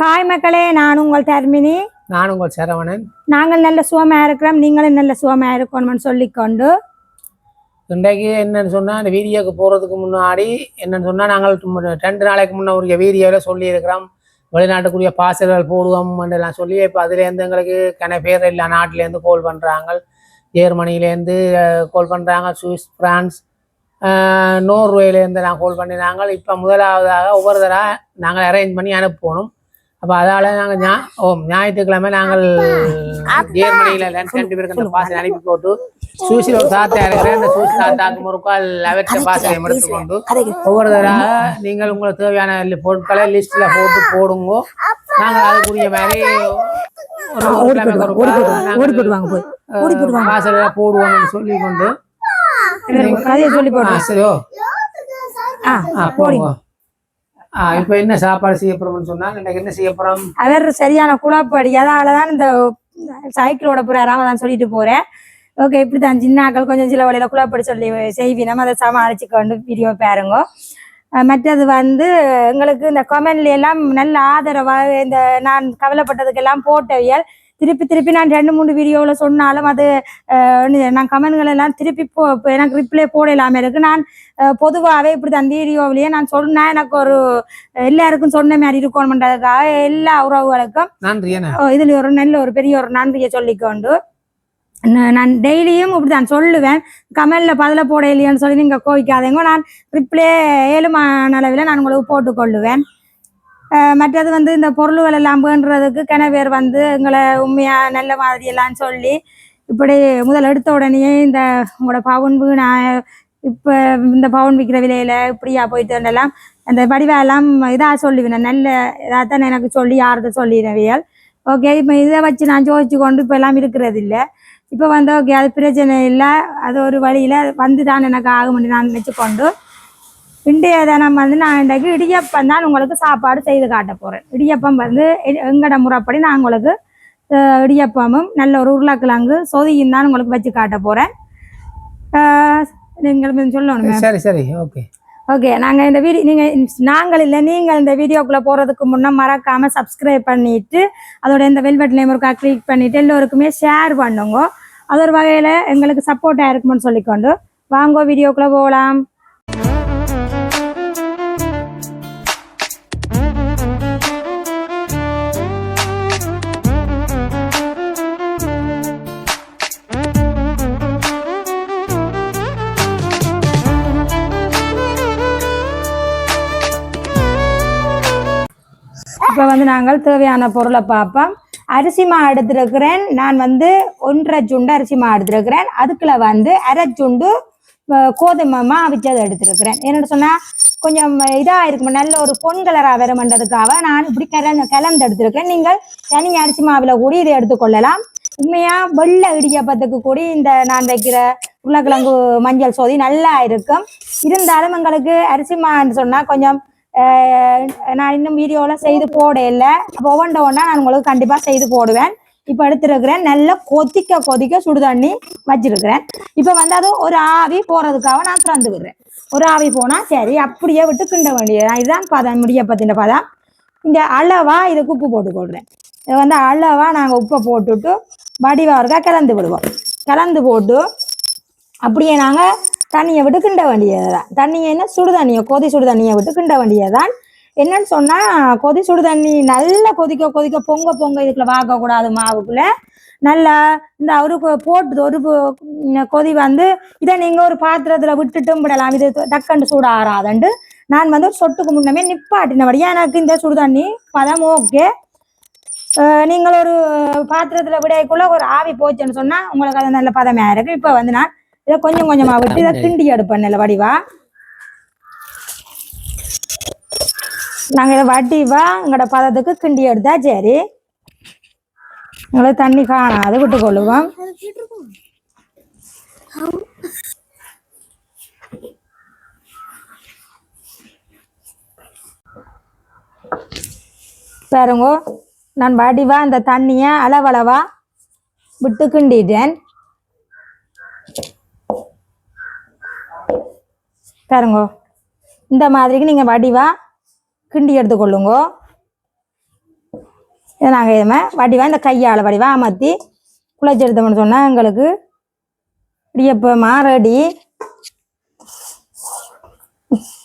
காய் மக்களே நான் உங்கள் தர்மினி. நான் உங்கள் சரவணன். நாங்கள் நல்ல சுகமா இருக்கிறோம் நீங்களும் நல்ல சுகமா இருக்கணும்னு சொல்லிக்கொண்டு. இன்றைக்கு என்னன்னு சொன்னால் இந்த வீடியோக்கு போகிறதுக்கு முன்னாடி என்னன்னு சொன்னால் நாங்கள் ரெண்டு நாளைக்கு முன்ன ஒரு வீடியோவில் சொல்லியிருக்கிறோம். வெளிநாட்டுக்குரிய பார்சல்கள் போடுவோம் எல்லாம் சொல்லி இப்போ அதுலேருந்து எங்களுக்கு கன பேர் இல்லை நாட்டிலேருந்து கால் பண்ணுறாங்க ஜெர்மனிலேருந்து கால் பண்ணுறாங்க சுவிஸ் பிரான்ஸ் அஹ், நோர்வேலேருந்து நான் கால் பண்ணினாங்க. இப்போ முதலாவதாக ஒவ்வொரு தடவை நாங்கள் அரேஞ்ச் பண்ணி அனுப்பணும். அப்போ அதால் நாங்கள் ஞா ஓ ஞாயிற்றுக்கிழமை நாங்கள் ஜெர்மனியில் ரெண்டு பேருக்கு அந்த பாசல் அனுப்பி போட்டு சூசில் ஒரு தாத்தா இருக்கிறேன் அந்த சூசி தாத்தாக்கு ஒரு கால் அவற்றை பாசலை எடுத்துக்கொண்டு ஒவ்வொரு தடவை நீங்கள் உங்களுக்கு தேவையான பொருட்களை லிஸ்ட்டில் போட்டு போடுங்க. நாங்கள் அதுக்குரிய மாதிரி பாசலை போடுவோம்னு சொல்லி கொண்டு கதையை சொல்லி ஆ, போடுறோம் சரியோ ஆ போடுங்க. இப்போ என்ன சாப்பாடு செய்ய போறோம்னு சொன்னால் இன்னைக்கு என்ன செய்ய போறோம்? அவர் சரியான குழப்படி அதனால தான் இந்த சைக்கிளோட போறாராம தான் சொல்லிட்டு போறேன். ஓகே இப்படி தான் சின்னாக்கள் கொஞ்சம் சில வழியில குழப்படி சொல்லி செய்வினம். அதை சமாளிச்சு கொண்டு வீடியோ பாருங்க மற்றது வந்து எங்களுக்கு இந்த கொமெண்ட்ல எல்லாம் நல்ல ஆதரவா இந்த நான் கவலைப்பட்டதுக்கெல்லாம் போட்டவியல் திருப்பி திருப்பி நான் ரெண்டு மூணு வீடியோவில் சொன்னாலும் அது நான் கமெண்ட்கள் எல்லாம் திருப்பி போ எனக்கு ரிப்ளை போடலாம இருக்கு. நான் பொதுவாகவே இப்படி தான் வீடியோவிலேயே நான் சொன்னேன் எனக்கு ஒரு எல்லாருக்கும் சொன்ன மாதிரி இருக்கணும்ன்றதுக்காக எல்லா உறவுகளுக்கும் நன்றி என்ன ஓ, இதுல ஒரு நல்ல ஒரு பெரிய ஒரு நன்றியை சொல்லிக்கொண்டு நான் டெய்லியும் இப்படி தான் சொல்லுவேன். கமெண்ட்ல பதில போட இல்லையான்னு சொல்லி நீங்க கோவிக்காதீங்க. நான் ரிப்ளே ஏழுமான அளவில் நான் உங்களுக்கு போட்டுக்கொள்ளுவேன். மற்றது வந்து இந்த பொருள்கள் எல்லாம் வேண்டுறதுக்கு கிணவேர் வந்து எங்களை உண்மையா நல்ல மாதிரி எல்லாம் சொல்லி இப்படி முதல் எடுத்த உடனே இந்த உங்களோட பவுன் நான் இப்போ இந்த பவுன் விற்கிற விலையில இப்படியா போயிட்டு வந்தெல்லாம் அந்த வடிவெல்லாம் இதாக சொல்லுவேன் நல்ல இதாக தான் எனக்கு சொல்லி யாரதை சொல்லிடுவியல் ஓகே இப்போ இதை வச்சு நான் ஜோதிச்சு கொண்டு இப்போ எல்லாம் இருக்கிறது இல்லை இப்போ வந்து ஓகே அது பிரச்சனை இல்லை அது ஒரு வழியில் வந்து தான் எனக்கு ஆகும்னு நான் நினச்சிக்கொண்டு இன்றைய தினம் வந்து நான் இன்றைக்கு இடியப்பம் தான் உங்களுக்கு சாப்பாடு செய்து காட்ட போகிறேன் இடியப்பம் வந்து எங்கட முறைப்படி நான் உங்களுக்கு இடியப்பமும் நல்ல ஒரு உருளைக்கிழங்கு சொதியும் தான் உங்களுக்கு வச்சு காட்ட போகிறேன் நீங்கள் சொல்லணும். சரி சரி ஓகே. ஓகே நாங்கள் இந்த வீடியோ நீங்கள் நாங்கள் இல்லை நீங்கள் இந்த வீடியோக்குள்ளே போகிறதுக்கு முன்னே மறக்காமல் சப்ஸ்கிரைப் பண்ணிட்டு அதோட இந்த வெல்வெட் நேம் இருக்கா கிளிக் பண்ணிட்டு எல்லோருக்குமே ஷேர் பண்ணுங்க. அது ஒரு வகையில் எங்களுக்கு சப்போர்ட்டாக இருக்கும்னு சொல்லிக்கொண்டு வாங்க வீடியோக்குள்ளே போகலாம் வந்து நாங்கள் தேவையான பொருளை பார்ப்போம். அரிசி மா எடுத்துருக்கிறேன். நான் வந்து ஒன்றரை சுண்டு அரிசி மா எடுத்திருக்கிறேன். அதுக்குள்ள வந்து அரை சுண்டு கோதுமை மா அவிச்சதை எடுத்துருக்கிறேன். என்னோட சொன்னால் கொஞ்சம் இதாக இருக்கும். நல்ல ஒரு பொன் கலராக வருமன்றதுக்காக நான் இப்படி கலந்து கலந்து எடுத்துருக்கேன் நீங்கள் தனி அரிசி மாவில் கூட இதை எடுத்துக்கொள்ளலாம் உண்மையாக வெள்ளை இடியப்பத்துக்கு கூடி இந்த நான் வைக்கிற உருளைக்கிழங்கு மஞ்சள் சோதி நல்லா இருக்கும். இருந்தாலும் எங்களுக்கு அரிசி மான்னு சொன்னால் கொஞ்சம் நான் இன்னும் வீடியோலாம் செய்து போட இல்லை அப்போ ஒவ்வொன்ற ஒன்றா நான் உங்களுக்கு கண்டிப்பாக செய்து போடுவேன். இப்போ எடுத்துருக்கிறேன். நல்லா கொதிக்க கொதிக்க சுடு தண்ணி வச்சிருக்கிறேன். இப்போ வந்து அது ஒரு ஆவி போகிறதுக்காக நான் திறந்துக்கிறேன் விடுறேன் ஒரு ஆவி போனால் சரி அப்படியே விட்டு கிண்ட வேண்டியது. இதுதான் பதம் முடியப்பத்தின பதம் இந்த அளவா இதுக்கு உப்பு போட்டு போடுறேன் இதை வந்து அளவா நாங்கள் உப்பை போட்டுட்டு வடிவாக இருக்கா கலந்து விடுவோம். கலந்து போட்டு அப்படியே நாங்கள் தண்ணியை விட்டு கிண்ட வேண்டியது தான் தண்ணியை என்ன? சுடு தண்ணியை கொதி சுடு தண்ணியை விட்டு கிண்ட வேண்டியதுதான். என்னன்னு சொன்னால் கொதி சுடு தண்ணி நல்லா கொதிக்க கொதிக்க பொங்க பொங்க இதுக்குள்ள வாக்கக்கூடாது மாவுக்குள்ள. நல்லா இந்த ஒரு போட்டு ஒரு கொதி வந்து இதை நீங்கள் ஒரு பாத்திரத்தில் விட்டுட்டும் விடலாம். இது டக்குன்னு சூட ஆறாதண்டு நான் வந்து ஒரு சொட்டுக்கு முன்னமே நிப்பாட்டினபடியா எனக்கு இந்த சுடு தண்ணி பதம் ஓகே. நீங்கள் ஒரு பாத்திரத்தில் விடையக்குள்ள ஒரு ஆவி போச்சுன்னு சொன்னால் உங்களுக்கு அது நல்ல பதமே இருக்கு இப்போ வந்து நான் இதை கொஞ்சம் கொஞ்சமாக விட்டு இதை கிண்டி எடுப்பேன் நல்ல வடிவா. நாங்கள் இதை வடிவா எங்களோட பதத்துக்கு கிண்டி எடுத்தா சரி. உங்களுக்கு தண்ணி காணாது விட்டு கொள்ளுவோம். பாருங்க நான் வடிவா அந்த தண்ணியை அளவளவா விட்டு கிண்டிட்டேன். பாருங்க. இந்த மாதிரிக்கு நீங்கள் வடிவாக கிண்டி எடுத்துக்கொள்ளுங்கோ. இதை நாங்கள் இதுமே வடிவாக இந்த கையால் வடிவாக அமர்த்தி குழச்சி எடுத்தோம்னு சொன்னால் எங்களுக்கு இடியப்பமா ரெடி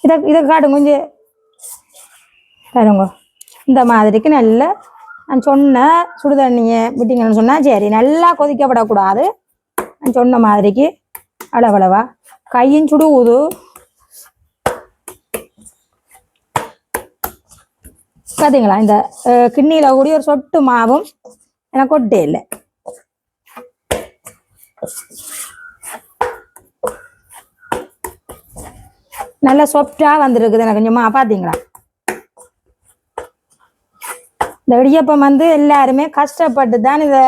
இதை இதை காட்டுங்க கொஞ்சம் பாருங்க. இந்த மாதிரிக்கு நல்ல நான் சொன்ன சுடுதண்ணியை விட்டீங்கன்னு சொன்னால் சரி நல்லா கொதிக்கப்படக்கூடாது. நான் சொன்ன மாதிரிக்கு அளவளவா. கையும் சுடுவுது பார்த்தீங்களா இந்த கிண்ணியில் கூடிய ஒரு சொட்டு மாவும் எனக்கு ஒட்டே இல்லை. நல்ல சாஃப்டாக வந்திருக்குது எனக்கு கொஞ்சமா பார்த்தீங்களா இந்த இடியப்பம் வந்து எல்லாருமே கஷ்டப்பட்டு தான் இதை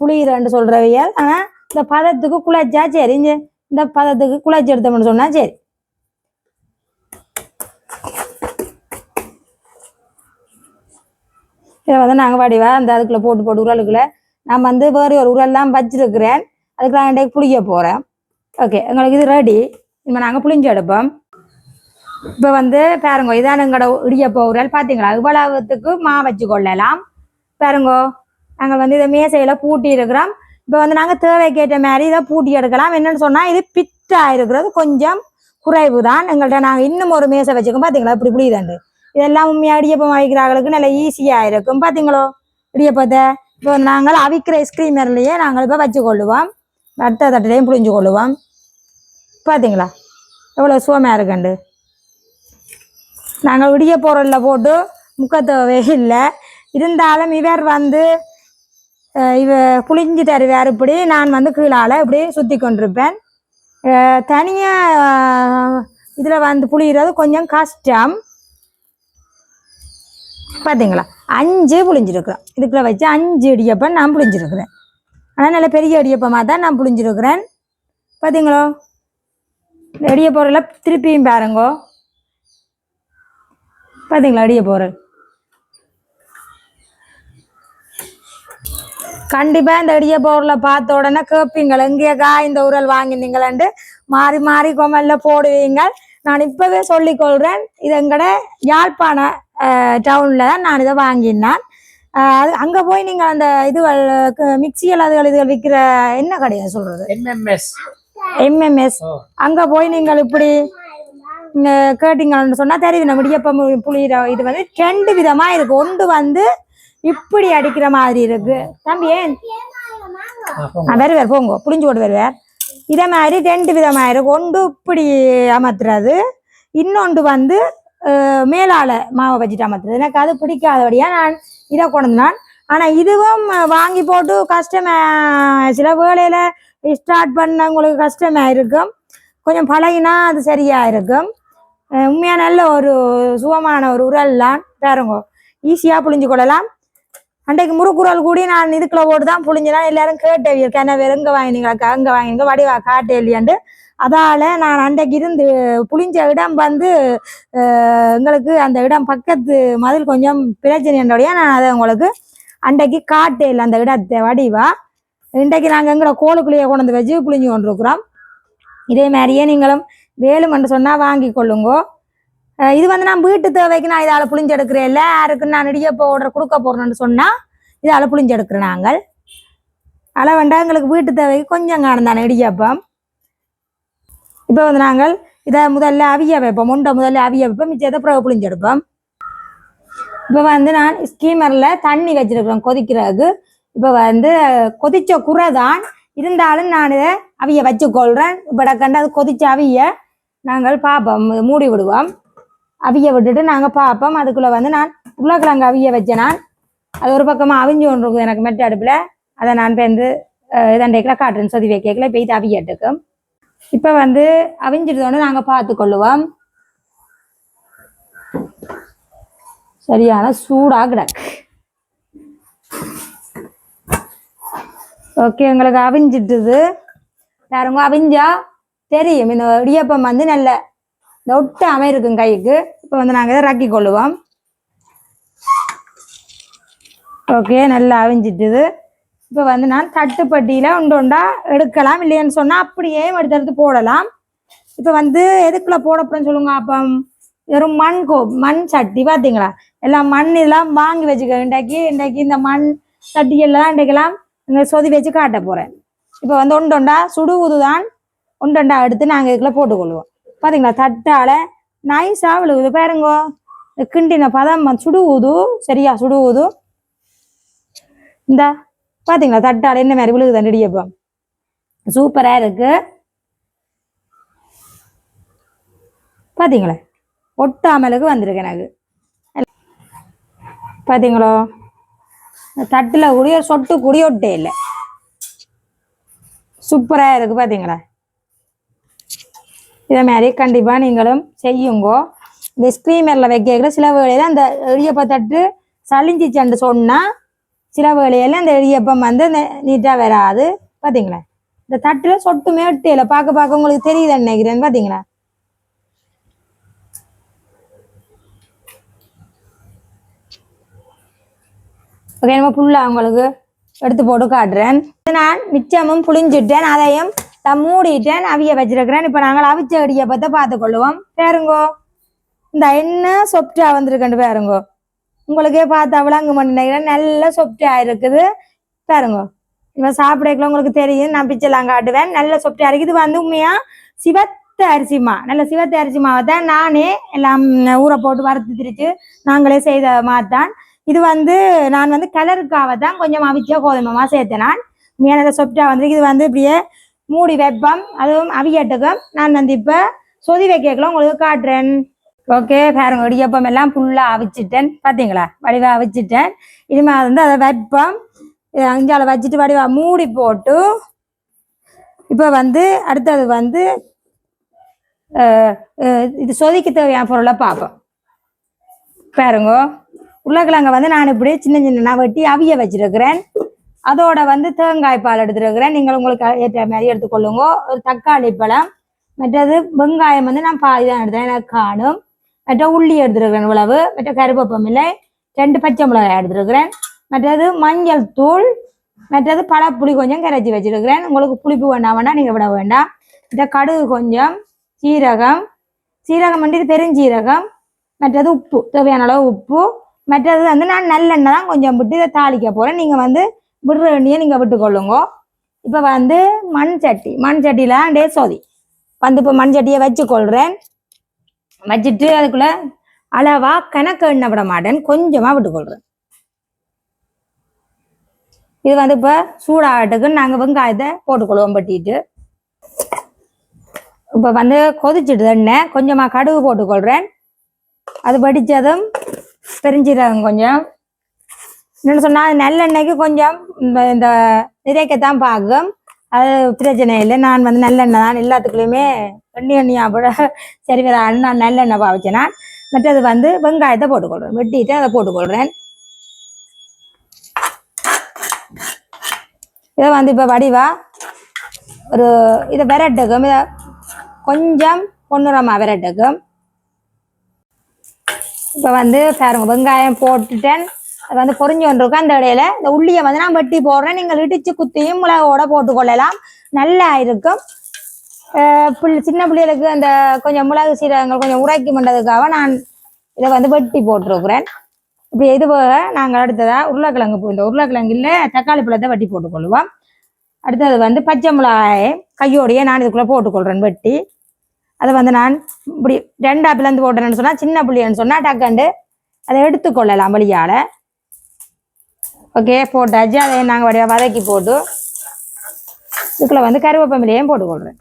புளியிறன்னு சொல்றவையால் ஆனால் இந்த பதத்துக்கு குழச்சா சரி இந்த பதத்துக்கு குழச்சி எடுத்தோம்னு சொன்னா சரி. இதை வந்து நாங்கள் வடிவா அந்த அதுக்குள்ள போட்டு போட்டு உரலுக்குள்ள. நான் வந்து வேறு ஒரு உரல்லாம் வச்சிருக்கிறேன். அதுக்கு நான் இன்றைக்கு புளிக்க போகிறேன் ஓகே எங்களுக்கு இது ரெடி இப்போ நாங்கள் புளிஞ்சு எடுப்போம். இப்போ வந்து பாருங்க இதான் எங்களோட இடியப்போ உரல். பார்த்தீங்களா இவ்வளவுத்துக்கு மா வச்சு கொள்ளலாம். பாருங்கோ நாங்கள் வந்து இதை மேசையில் பூட்டி இருக்கிறோம். இப்போ வந்து நாங்கள் தேவைக்கேற்ற மாதிரி இதை பூட்டி எடுக்கலாம். என்னன்னு சொன்னால் இது பிட்டாக இருக்கிறது கொஞ்சம் குறைவு தான் எங்கள்கிட்ட நாங்கள் இன்னும் ஒரு மேசை வச்சுக்கோம் பார்த்தீங்களா இப்படி புளியுதாண்டு. இதெல்லாம் உண்மையாக இடியப்பம் வைக்கிறாங்களுக்கு நல்ல ஈஸியாக இருக்கும். பார்த்தீங்களோ இடியப்பத்தை? இப்போ நாங்கள் அவிக்கிற ஸ்க்ரீமர்லேயே நாங்கள் இப்போ வச்சு கொள்ளுவோம் வட்ட தட்டிலையும் புளிஞ்சு கொள்ளுவோம் பார்த்தீங்களா எவ்வளோ சுவமாக இருக்குண்டு. நாங்கள் விடிய பொருளில் போட்டு முக்க இல்லை. இருந்தாலும் இவர் வந்து இவ புளிஞ்சு தருவார் இப்படி. நான் வந்து கீழால் இப்படி சுற்றி கொண்டிருப்பேன். தனியாக இதில் வந்து புளிகிறது கொஞ்சம் கஷ்டம். பார்த்தீங்களா அஞ்சு புளிஞ்சிருக்கிறோம் இதுக்குள்ளே வச்சு அஞ்சு இடியப்பம் நான் புளிஞ்சிருக்கிறேன் ஆனால் நல்ல பெரிய இடியப்பமாக தான் நான் புளிஞ்சிருக்கிறேன் பார்த்தீங்களோ இந்த அடிய பொருளை திருப்பியும் பாருங்கோ. பார்த்தீங்களா அடிய பொருள் கண்டிப்பாக இந்த அடிய பொருளை பார்த்த உடனே கேட்பீங்கள் எங்கேக்கா இந்த உரல் வாங்கினீங்களேன்ட்டு? மாறி மாறி கொமல்ல போடுவீங்க. நான் இப்பவே சொல்லிக் கொள்கிறேன் இது எங்கட யாழ்ப்பாண டவுன்ல தான் நான் இதை வாங்கினேன். அது அங்க போய் நீங்க அந்த இது மிக்சிகள் அதுகள் இதுகள் விற்கிற என்ன கடையா சொல்றது? எம்எம்எஸ் எம்எம்எஸ் அங்க போய் நீங்கள் இப்படி இங்க கேட்டீங்கன்னு சொன்னா தெரியும் நம்ம இடியப்பம் புளியிற இது வந்து ரெண்டு விதமா இருக்கு. ஒன்று வந்து இப்படி அடிக்கிற மாதிரி இருக்கு. தம்பி ஏன்? வருவார் போங்க. புளிஞ்சு போட்டு வருவார். இதே மாதிரி ரெண்டு விதமா இருக்கு. ஒன்று இப்படி அமர்த்துறது இன்னொன்று வந்து மேலால மாவை வச்சுட்டு அமர்த்துறது எனக்கு அது பிடிக்காதபடியா நான் இதை கொண்டான் ஆனால் இதுவும் வாங்கி போட்டு கஷ்டமா சில வேலையில் ஸ்டார்ட் பண்ண உங்களுக்கு கஷ்டமா இருக்கும் கொஞ்சம் பழகினா அது சரியாக இருக்கும். உண்மையாக நல்ல ஒரு சுகமான ஒரு உரல்லாம் பாருங்க ஈஸியாக புழிஞ்சு கொள்ளலாம். அன்றைக்கு முறுக்குரல் கூடி நான் இதுக்குள்ள போட்டு தான் புழிஞ்சினா எல்லாரும் கேட்டவியல் கிணறு எங்கே வாங்கினீங்களா அங்கே வாங்கினீங்க? வடிவா காட்டு இல்லையாண்டு அதால நான் அன்றைக்கு இருந்து புளிஞ்ச இடம் வந்து எங்களுக்கு அந்த இடம் பக்கத்து மதில் கொஞ்சம் பிரச்சனைன்றபடியா நான் அதை உங்களுக்கு அன்றைக்கு காட்டு இல்லை அந்த இடத்தை வடிவா. இன்றைக்கு நாங்கள் எங்களை கோளுக்குள்ளேயே கொண்டு வந்து வச்சு புளிஞ்சு கொண்டிருக்கிறோம். இதே மாதிரியே நீங்களும் வேலுமென்று சொன்னால் வாங்கி கொள்ளுங்கோ. இது வந்து நான் வீட்டு தேவைக்கு நான் இதால் புளிஞ்செடுக்கிறேன் இல்லை யாருக்கு நான் இடியப்ப ஆர்டர் கொடுக்க போகிறேன்னு சொன்னால் இதால் புளிஞ்செடுக்கிறேன் நாங்கள். அளவண்டா எங்களுக்கு வீட்டு தேவைக்கு கொஞ்சம் காணும் தானே இடியப்பம். இப்போ வந்து நாங்கள் இதை முதல்ல அவிய வைப்போம். முண்டை முதல்ல அவிய வைப்போம். மிச்சத்தை பிறகு புளிஞ்செடுப்போம் இப்போ வந்து நான் ஸ்கீமரில் தண்ணி வச்சிருக்கிறேன் கொதிக்கிறதுக்கு. இப்போ வந்து கொதிச்ச குறை தான் இருந்தாலும் நான் இதை அவிய வச்சுக்கொள்கிறேன் இப்போ கண்டு அது கொதிச்ச அவிய நாங்கள் பார்ப்போம் மூடி விடுவோம். அவிய விட்டுட்டு நாங்கள் பார்ப்போம் அதுக்குள்ளே வந்து நான் உருளைக்கிழங்கு அவிய வச்சேன் நான். அது ஒரு பக்கமாக அவிஞ்சு ஒன்று இருக்குது எனக்கு மெட்ட அடுப்பில். அதை நான் பேருந்து இதண்டைக்கில் காட்டுறேன். சொதி வைக்கல இப்போ இது அவியட்டுக்கும் இப்போ வந்து அவிஞ்சிட்டதோடு நாங்கள் பார்த்து கொள்ளுவோம் சரியான சூடாக கிடக்கு. ஓகே எங்களுக்கு அவிஞ்சிட்டுது. பாருங்க அவிஞ்சா? தெரியும். இந்த இடியப்பம் வந்து நல்ல இந்த ஒட்டு அமையிருக்கும் கைக்கு. இப்போ வந்து நாங்கள் இதை ரக்கி கொள்ளுவோம் ஓகே நல்லா அவிஞ்சிட்டுது. இப்போ வந்து நான் தட்டுப்பட்டியில் உண்டு உண்டா எடுக்கலாம் இல்லைன்னு சொன்னால் அப்படியே எடுத்து எடுத்து போடலாம். இப்போ வந்து எதுக்குள்ள போட சொல்லுங்க அப்போ வெறும் மண் கோ மண் சட்டி பார்த்தீங்களா எல்லாம் மண் இதெல்லாம் வாங்கி வச்சுக்க இன்றைக்கு இன்றைக்கு இந்த மண் சட்டியெல்லாம் இன்றைக்கெல்லாம் இங்கே சொதி வச்சு காட்ட போகிறேன் இப்போ வந்து ஒண்டொண்டா சுடு ஊதுதான் உண்டுண்டா எடுத்து நாங்கள் இதுக்குள்ளே போட்டுக்கொள்வோம். பார்த்தீங்களா தட்டால் நைஸாக விழுகுது பாருங்கோ. கிண்டின பதம் வந்து சுடு ஊது சரியா சுடு ஊது இந்த. பார்த்தீங்களா தட்டால என்ன மாதிரி விழுகுது இடியப்பம் சூப்பராக இருக்கு. பார்த்தீங்களா ஒட்டாமலுக்கு வந்திருக்கு எனக்கு. பார்த்தீங்களோ தட்டில் கூடிய சொட்டு கூடிய ஒட்டே இல்லை. சூப்பராக இருக்கு பார்த்தீங்களா இதே மாதிரி கண்டிப்பாக நீங்களும் செய்யுங்கோ. இந்த ஸ்க்ரீமரில் வைக்கிற சில வேளையில் அந்த இடியப்ப தட்டு சளிஞ்சிச்சண்டு சொன்னால் சில வேலையெல்லாம் அந்த இடியப்பம் வந்து நீட்டாக வராது. பார்த்தீங்களா இந்த தட்டில் சொட்டுமே ஒட்டையில பார்க்க பார்க்க உங்களுக்கு தெரியுது நினைக்கிறேன்னு பார்த்தீங்களா ஓகே நம்ம ஃபுல்லாக உங்களுக்கு எடுத்து போட்டு காட்டுறேன். நான் மிச்சமும் புளிஞ்சிட்டேன் அதையும் நான் மூடிட்டேன் அவிய வச்சிருக்கிறேன். இப்போ நாங்கள் அவிச்ச இடியப்பத்தை பார்த்துக்கொள்ளுவோம் பேருங்கோ. இந்த எண்ணெய் சொப்டா வந்திருக்கேன் பேருங்கோ. உங்களுக்கே பார்த்தா விளங்க மாட்டேங்கிறேன் நல்லா சொப்டியாக இருக்குது. பாருங்க. இவன் சாப்பிடக்கல உங்களுக்கு தெரியும். நான் பிச்சைலாம் காட்டுவேன். நல்ல சொப்டியாக இருக்குது. இது வந்து உண்மையா? சிவத்த அரிசிமா நல்ல சிவத்த அரிசி மாவை தான் நானே எல்லாம் ஊற போட்டு வறுத்து திரிச்சு நாங்களே செய்த மாத்தான் இது வந்து நான் வந்து கலருக்காக தான் கொஞ்சம் அவிச்சா கோதுமை மா சேர்த்தேன் நான். உண்மையான சொப்டா வந்து இது வந்து இப்படியே மூடி வைப்பம். அதுவும் அவியட்டுக்கும். நான் வந்து இப்போ சொதி வைக்கக்குள்ள உங்களுக்கு காட்டுறேன். ஓகே பாருங்க இடியப்பம் எல்லாம் ஃபுல்லாக அவிச்சிட்டேன். பார்த்தீங்களா வடிவா அவிச்சிட்டேன். இனிமேல் வந்து அதை வைப்போம் இதை அஞ்சால வச்சுட்டு வடிவா மூடி போட்டு இப்போ வந்து அடுத்தது வந்து இது சொதிக்க தேவையான பொருளை பார்ப்போம். பாருங்க. உருளைக்கிழங்க வந்து நான் இப்படி சின்ன சின்ன வெட்டி அவிய வச்சிருக்கிறேன். அதோட வந்து தேங்காய் பால் எடுத்துருக்கிறேன். நீங்கள் உங்களுக்கு ஏற்ற மாதிரி எடுத்துக்கொள்ளுங்க. ஒரு தக்காளி பழம் மற்றது வெங்காயம் வந்து நான் பாதி தான் எடுத்தேன். எனக்கு காணும். மற்ற உள்ளி எடுத்துருக்கிறேன் இவ்வளவு. மற்ற கருவேப்பம் இல்லை. ரெண்டு பச்சை மிளகாய் எடுத்துருக்கிறேன். மற்றது மஞ்சள் தூள். மற்றது பழப்புளி கொஞ்சம் கரைச்சி வச்சிருக்கிறேன். உங்களுக்கு புளிப்பு வேண்டாம் வேண்டாம் நீங்கள் விட வேண்டாம். இந்த கடுகு கொஞ்சம் சீரகம். சீரகம் வந்துட்டு பெருஞ்சீரகம் மற்றது உப்பு தேவையான அளவு உப்பு. மற்றது வந்து நான் நல்லெண்ணெய் தான் கொஞ்சம் விட்டு இதை தாளிக்க போகிறேன் நீங்கள் வந்து விடுற எண்ணெயை நீங்கள் விட்டுக்கொள்ளுங்க. இப்போ வந்து மண் சட்டி மண் சட்டியில் டே சோதி. வந்து இப்போ மண் சட்டியை வச்சுக்கொள்கிறேன் வச்சுட்டு அதுக்குள்ள அளவா கணக்கு எண்ணெய் விட மாட்டேன் கொஞ்சமாக விட்டுக்கொள்கிறேன் இது வந்து இப்போ சூடாகட்டுக்கு நாங்கள் வெங்காயத்தை போட்டுக்கொள்வோம் பட்டிட்டு இப்போ வந்து கொதிச்சுட்டு எண்ணெய் கொஞ்சமாக கடுகு போட்டுக்கொள்கிறேன் அது படித்ததும் பெருஞ்சீரகம் கொஞ்சம். என்னென்னு சொன்னால் நல்லெண்ணெய்க்கு கொஞ்சம் இந்த இந்த நிறைக்கத்தான் பார்க்கும் அது பிரச்சனை இல்லை. நான் வந்து நல்லெண்ணெய் தான் எல்லாத்துக்குள்ளேயுமே எண்ணி எண்ணெயாக போட சரி வரான்னு நான் நல்லெண்ணெய் பாவிச்சேன் நான். மற்றது வந்து வெங்காயத்தை போட்டுக்கொள்கிறேன் வெட்டிட்டு அதை போட்டுக்கொள்கிறேன் இதை வந்து இப்போ வடிவா ஒரு இதை விரட்டுக்கும் இதை கொஞ்சம் பொன்னுரமாக விரட்டுக்கும் இப்போ வந்து பாருங்க வெங்காயம் போட்டுட்டேன். அது வந்து பொறிஞ்சு கொண்டிருக்கும் அந்த இடையில இந்த உள்ளியை வந்து நான் வெட்டி போடுறேன். நீங்கள் இடிச்சு குத்தியும் மிளகோட போட்டுக்கொள்ளலாம் நல்லா இருக்கும். அஹ் சின்ன பிள்ளைகளுக்கு அந்த கொஞ்சம் மிளகு சீரகங்கள் கொஞ்சம் உரைக்கி பண்ணுறதுக்காக நான் இதை வந்து வெட்டி போட்டிருக்கிறேன். இப்படி இது போக நாங்கள் அடுத்ததா உருளைக்கிழங்கு இந்த உருளைக்கிழங்கு இல்லை தக்காளி பழத்தை வெட்டி போட்டுக்கொள்வோம் அடுத்தது வந்து பச்சை மிளகாயை கையோடையே நான் இதுக்குள்ளே போட்டுக்கொள்கிறேன் வெட்டி. அதை வந்து நான் இப்படி ரெண்டா பிளந்து போட்டேன்னு சொன்னால் சின்ன பிள்ளைன்னு சொன்னால் டக்கண்டு அதை எடுத்துக்கொள்ளலாம் வழியால் ஓகே போட்டாச்சு அதை நாங்கள் வடிவா வதக்கி போட்டு இதுக்குள்ள வந்து கருவேப்பமிலையும் போட்டுக்கொள்கிறேன்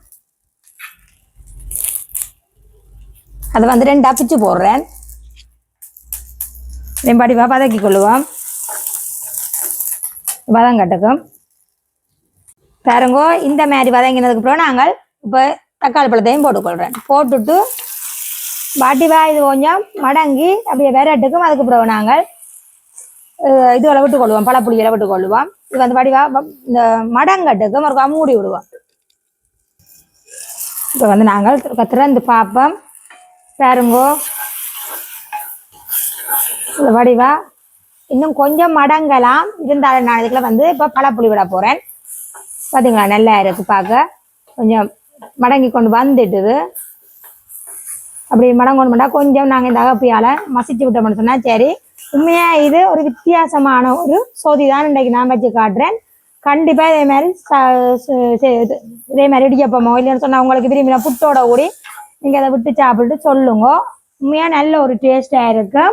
அதை வந்து ரெண்டு அப்பிச்சு போடுறேன். இதையும் படிவா வதக்கி கொள்ளுவோம். வதங்கட்டுக்கும் பாருங்கோ இந்த மாதிரி வதங்கினதுக்கு அப்புறம் நாங்கள் இப்போ தக்காளி பழத்தையும் போட்டுக்கொள்கிறேன் போட்டுட்டு வடிவா இது கொஞ்சம் மடங்கி அப்படியே விரட்டுக்கும். அதுக்கப்புறம் நாங்கள் இது விட்டு கொள்வோம் பழப்புளி விட்டு விட்டுக்கொள்வோம் இது வந்து வடிவா இந்த மடங்கட்டுக்கு ஒரு மூடி விடுவோம் இப்போ வந்து நாங்கள் திற- திறந்து பார்ப்போம் பாருங்கோ இந்த வடிவா இன்னும் கொஞ்சம் மடங்கலாம் இருந்தாலும் நான் இதுக்குள்ள வந்து இப்போ பழப்புளி விட போகிறேன் பார்த்தீங்களா நல்லா இருக்கு பார்க்க கொஞ்சம் மடங்கி கொண்டு வந்துட்டுது அப்படி மடங்கொண்டு பண்ணா கொஞ்சம் நாங்கள் இந்த அகப்பியால் மசிச்சு விட்டோம்னு சொன்னால் சரி உண்மையா இது ஒரு வித்தியாசமான ஒரு சொதி தான் இன்றைக்கு நான் வச்சு காட்டுறேன். கண்டிப்பா இதே மாதிரி சே- இது- இதே மாதிரி இடிக்கப்பமோ இல்லைன்னு சொன்னா உங்களுக்கு விரும்பின புட்டோட கூடி நீங்க அதை விட்டு சாப்பிட்டு சொல்லுங்க. உண்மையா நல்ல ஒரு டேஸ்டா இருக்கு.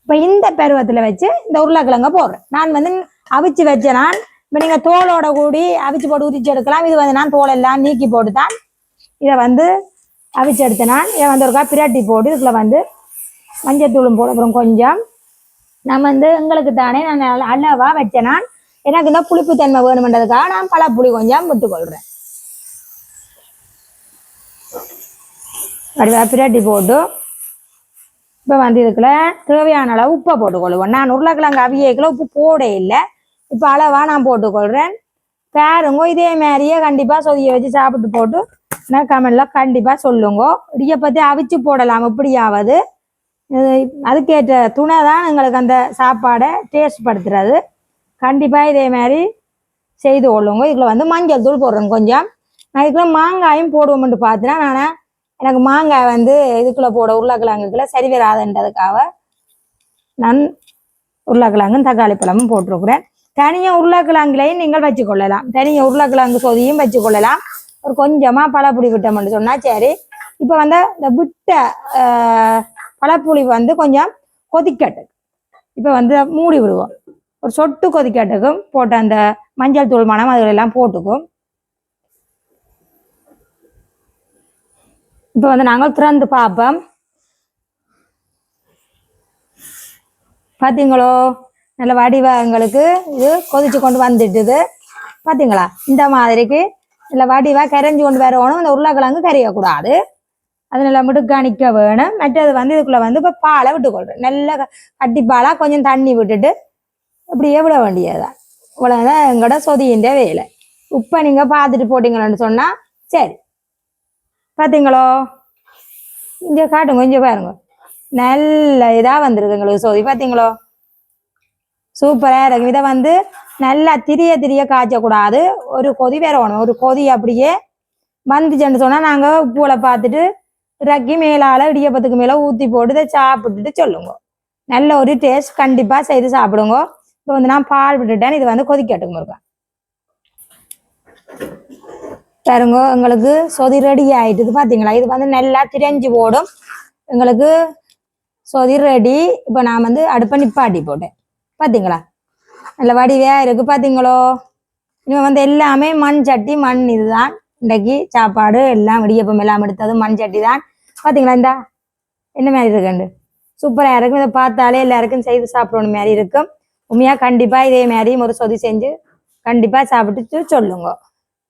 இப்ப இந்த பருவத்துல வச்சு இந்த உருளைக்கிழங்க போடுறேன். நான் வந்து அவிச்சு வச்ச நான் இப்ப நீங்க தோலோட கூடி அவிச்சு போட்டு உரிச்சு எடுக்கலாம். இது வந்து நான் தோலெல்லாம் நீக்கி போட்டு தான் இதை வந்து அவிச்சு எடுத்தேன் நான். இதை வந்து ஒருக்கா பிரட்டி போட்டு இதுக்குள்ள வந்து மஞ்சத்தூளும் போட அப்புறம் கொஞ்சம். நான் வந்து எங்களுக்கு தானே நான் அள- அளவா வச்சேன் நான்? எனக்கு இந்த புளிப்பு தன்மை வேணுமென்றதுக்காக நான் பழப்புளி கொஞ்சம் விட்டுக்கொள்கிறேன் அப்படியே பிரட்டி போட்டு இப்போ வந்து இதுக்குள்ள தேவையான அளவு உப்பை போட்டுக்கொள்ளுவோம். நான் உருளைக்கிழங்கு அவியக்கில் உப்பு போட இல்லை. இப்போ அளவாக நான் போட்டுக்கொள்கிறேன் பாருங்க இதே மாதிரியே கண்டிப்பாக சொதிய வச்சு சாப்பிட்டு போட்டு நான் கமெண்ட்ல கண்டிப்பாக சொல்லுங்க. இடியை பற்றி அவிச்சு போடலாம் எப்படியாவது. அதுக்கேற்ற துணை தான் எங்களுக்கு அந்த சாப்பாடை டேஸ்ட் படுத்துறது. கண்டிப்பாக இதே மாதிரி செய்து கொள்ளுங்க. இதில் வந்து மஞ்சள் தூள் போடுறோம் கொஞ்சம். நான் இதுக்குள்ள மாங்காயும் போடுவோம்னு பார்த்தேன்னா நான் எனக்கு மாங்காய் வந்து இதுக்குள்ளே போட உருளைக்கிழங்குக்குள்ள சரி வராதுன்றதுக்காக நான் உருளைக்கிழங்கும் தக்காளி பழமும் போட்டிருக்கிறேன். தனியாக உருளைக்கிழங்குலையும் நீங்கள் வச்சுக்கொள்ளலாம். தனியாக உருளைக்கிழங்கு சொதியும் வச்சுக்கொள்ளலாம். ஒரு கொஞ்சமாக பழப்புளி விட்டோம்னு சொன்னால் சரி. இப்போ வந்து இந்த விட்ட பழப்புளி வந்து கொஞ்சம் கொதிக்கட்டு இப்போ வந்து மூடி விடுவோம். ஒரு சொட்டு கொதிக்கட்டுக்கும் போட்டு அந்த மஞ்சள் தூள் மணம் அதுகளெல்லாம் எல்லாம் போட்டுக்கும். இப்போ வந்து நாங்கள் திறந்து பார்ப்போம். பார்த்தீங்களோ நல்ல வடிவங்களுக்கு இது கொதிச்சு கொண்டு வந்துட்டுது. பார்த்தீங்களா இந்த மாதிரிக்கு இல்லை வடிவாக கரைஞ்சி கொண்டு வரணும். அந்த உருளைக்கிழங்கு கரையக்கூடாது. அது நல்லா மட்டும் கணிக்க வேணும். மற்றது வந்து இதுக்குள்ளே வந்து இப்போ பாலை விட்டுக்கொள்றேன் நல்ல நல்லா கட்டி பாலாக கொஞ்சம் தண்ணி விட்டுட்டு இப்படியே விட வேண்டியதுதான் இவ்வளோதான் எங்களோட சொதியின் வேலை. உப்பை நீங்கள் பார்த்துட்டு போட்டீங்கன்னு சொன்னால் சரி. பார்த்தீங்களோ இங்கே காட்டுங்க கொஞ்சம் பாருங்க. நல்ல இதாக வந்திருக்கு எங்களுக்கு சொதி. பார்த்தீங்களோ சூப்பராக இருக்கும் இதை வந்து நல்லா திரிய திரிய காய்ச்சக்கூடாது. ஒரு கொதி வரணும் ஒரு கொதி அப்படியே வந்துச்சுன்னு சொன்னால் நாங்கள் உப்புல பார்த்துட்டு இறக்கி மேலால் இடியப்பத்துக்கு மேலே ஊற்றி போட்டு இதை சாப்பிட்டுட்டு சொல்லுங்க. நல்ல ஒரு டேஸ்ட் கண்டிப்பாக செய்து சாப்பிடுங்க. இப்போ வந்து நான் பால் விட்டுட்டேன். இது வந்து கொதிக்கட்டுங்க இருக்கா பாருங்க எங்களுக்கு சொதி ரெடி ஆயிட்டுது பார்த்தீங்களா இது வந்து நல்லா திரைஞ்சு போடும். எங்களுக்கு சொதி ரெடி இப்போ நான் வந்து அடுப்பை நிப்பாட்டி போட்டேன். பார்த்தீங்களா நல்ல வடிவே இருக்கு பார்த்தீங்களோ இவன் வந்து எல்லாமே மண் சட்டி மண் இதுதான். இன்றைக்கு சாப்பாடு எல்லாம் இடியப்பம் எல்லாம் எடுத்தது மண் சட்டி தான் பார்த்தீங்களா இந்தா? என்ன மாதிரி இருக்குண்டு? சூப்பராக இருக்கும். இதை பார்த்தாலே எல்லாருக்கும் செய்து சாப்பிடணும் மாதிரி இருக்கும். உண்மையாக கண்டிப்பாக இதே மாதிரி ஒரு சொதி செஞ்சு கண்டிப்பாக சாப்பிட்டு சொல்லுங்க.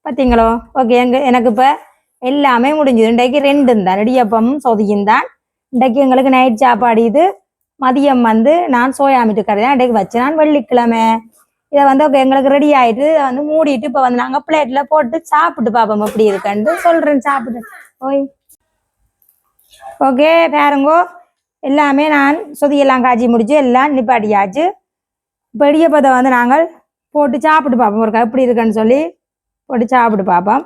பார்த்தீங்களோ ஓகே எங்க எனக்கு இப்போ எல்லாமே முடிஞ்சுது. இன்றைக்கு ரெண்டும் தான். இடியப்பமும் சொதியும் தான். இன்றைக்கு எங்களுக்கு நைட் சாப்பாடு இது. மதியம் வந்து நான் சோயா மீட்டு கறி தான். இன்றைக்கு வச்சேன் நான் வெள்ளிக்கிழமை. இதை வந்து ஓகே எங்களுக்கு ரெடி ஆகிட்டு இதை வந்து மூடிட்டு இப்போ வந்து நாங்கள் பிளேட்டில் போட்டு சாப்பிட்டு பார்ப்போம் எப்படி இருக்குன்ட்டு சொல்கிறேன் சாப்பிட்டு. ஓய் ஓகே பாருங்கோ. எல்லாமே நான் சொதியெல்லாம் காய்ச்சி முடிச்சு எல்லாம் நிப்பாட்டியாச்சு. இப்போ இடியப்பத்தை வந்து நாங்கள் போட்டு சாப்பிட்டு பார்ப்போம். ஒரு எப்படி இருக்குன்னு சொல்லி போட்டு சாப்பிட்டு பார்ப்போம்.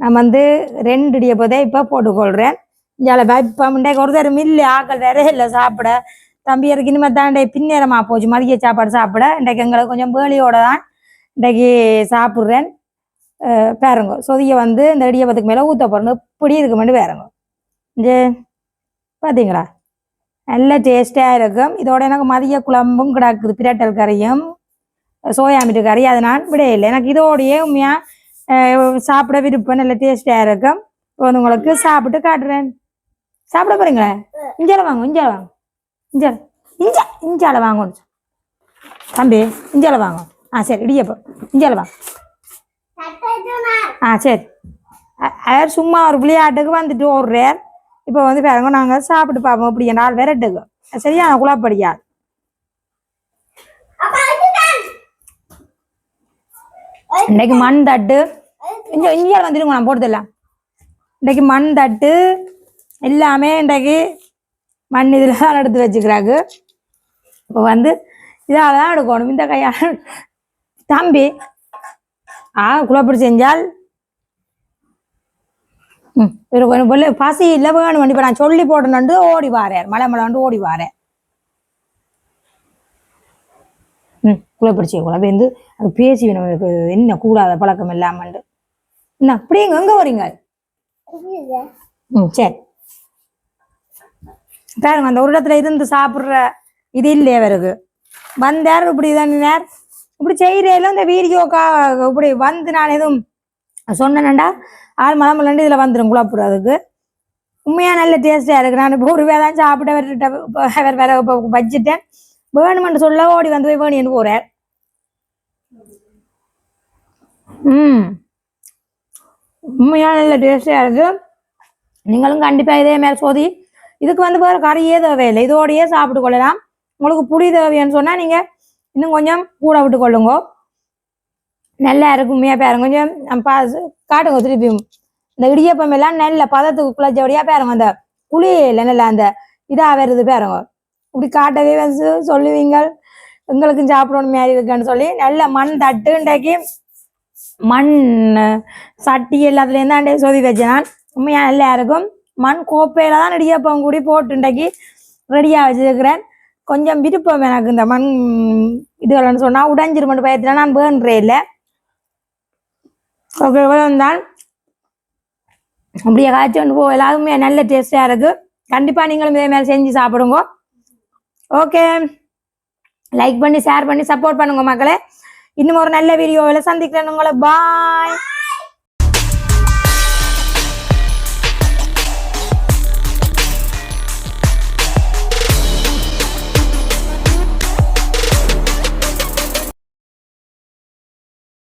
நான் வந்து ரெண்டு இடியப்பதை இப்போ போட்டுக்கொள்கிறேன் இங்கே வைப்போம் இன்றைக்கு ஒரு தரம் இல்லை ஆக்கள் வேற இல்லை சாப்பிட. தம்பி இருக்கு இனிமேல் தாண்டே பின்னேறமா பின்னேரமாக போச்சு. மதிய சாப்பாடு சாப்பிட. இன்றைக்கு எங்களுக்கு கொஞ்சம் வேலையோட தான் இன்றைக்கு சாப்பிட்றேன். பாருங்க. சொதிய வந்து இந்த இடியப்பத்துக்கு மேலே ஊற்ற போகிறேன் இப்படி இருக்குமெண்டு பாருங்க. இங்கே பார்த்தீங்களா நல்ல டேஸ்டாக இருக்கும். இதோட எனக்கு மதிய குழம்பும் கிடக்குது. பிரட்டல் கறியும் சோயா மீட்டு கறி. அதை நான் விட இல்லை எனக்கு இதோடையே உண்மையாக சாப்பிட விருப்பம் நல்ல டேஸ்டாக இருக்கும். வந்து உங்களுக்கு சாப்பிட்டு காட்டுறேன். சாப்பிட போறீங்களா? இஞ்சால வாங்க இஞ்சால வாங்க. இஞ்சால இஞ்சா இஞ்சால வாங்க ஒரு நிமிஷம். தம்பி இஞ்சால வாங்க. ஆ சரி இடியப்பம் இஞ்சால வாங்க. ஆ சரி. அவர் சும்மா ஒரு விளையாட்டுக்கு வந்துட்டு ஓடுறார் இப்போ வந்து பாருங்க நாங்கள் சாப்பிட்டு பார்ப்போம். இப்படி நாலு விரட்டுக்கு சரியா? குழாப்படியா இன்னைக்கு மண் தட்டு. இங்கே இங்கே வந்துடுங்க நான் போடுதெல்லாம் இன்றைக்கு மண் தட்டு எல்லாமே இன்றைக்கு மண் இதில் தான் எடுத்து வச்சுக்கிறாங்க. இப்போ வந்து இதால் தான் எடுக்கணும். இந்த கையால். தம்பி ஆ குழப்படி செஞ்சால் பசி இல்லை வேணும் இப்போ நான் சொல்லி போடணுண்டு ஓடி வாரேன். மலை மலை ஓடி வாரேன். ம் குலை பிடிச்சி குலை வந்து அது பேசி நமக்கு என்ன கூடாத பழக்கம் இல்லாமண்டு. என்ன அப்படிங்க எங்க வரீங்க? ம் சரி. பாருங்க அந்த ஒரு இடத்துல இருந்து சாப்பிட்ற இது இல்லையே அவருக்கு. வந்தார் இப்படி தானே இப்படி செய்கிறேல இந்த வீடியோக்கா இப்படி வந்து நான் எதுவும் சொன்னேன்டா ஆள் மலமலண்டு இதில் வந்துடும் குழப்புறதுக்கு உண்மையாக நல்ல டேஸ்ட்டாக இருக்குது நான் இப்போ ஒரு வேதான் தான் சாப்பிட வரட்ட வேற வேற இப்போ வச்சுட்டேன். வேணுமென்று சொல்ல ஓடி வந்து போய் வேணின்னு போகிறேன் ம். உண்மையாக நல்ல டேஸ்ட்டாக இருக்குது நீங்களும் கண்டிப்பாக இதே மாதிரி சோதி. இதுக்கு வந்து வேறு கறியே தேவையில்லை. இதோடையே சாப்பிட்டு கொள்ளலாம். உங்களுக்கு புளி தேவைன்னு சொன்னால் நீங்கள் இன்னும் கொஞ்சம் கூட விட்டு கொள்ளுங்க. நல்லா இருக்கும் உண்மையாக பாருங்க கொஞ்சம் பா காட்டுங்க திருப்பியும் இந்த இடியப்பம் எல்லாம் நல்ல பதத்துக்கு குழச்சபடியாக பாருங்க அந்த புளியில நல்ல அந்த இதாக வருது பாருங்க. இப்படி காட்டவே வந்து சொல்லுவீங்க. எங்களுக்கும் சாப்பிடணும் மாதிரி இருக்குன்னு சொல்லி நல்ல மண் தட்டுண்டாக்கி மண் சட்டி எல்லாத்துலேயும் தான் சொதி வச்சேன் நான் உண்மையாக நல்லா இருக்கும் மண் கோப்பையில் தான் இடியப்பம் கூடி போட்டுண்டாக்கி ரெடியாக வச்சுருக்கிறேன். கொஞ்சம் விருப்பம் எனக்கு இந்த மண் இதுகள்னு சொன்னால் உடைஞ்சிருமென்று பயத்தில் நான் வேண்டே இல்லை. ஓகே தான் அப்படியே காய்ச்சி கொண்டு போ எல்லாருமே நல்ல டேஸ்டாக இருக்குது கண்டிப்பாக நீங்களும் இதே மாதிரி செஞ்சு சாப்பிடுங்க. ஓகே. லைக் பண்ணி ஷேர் பண்ணி சப்போர்ட் பண்ணுங்க மக்களே. இன்னும் ஒரு நல்ல வீடியோவில் சந்திக்கிறேன் உங்களை. பாய்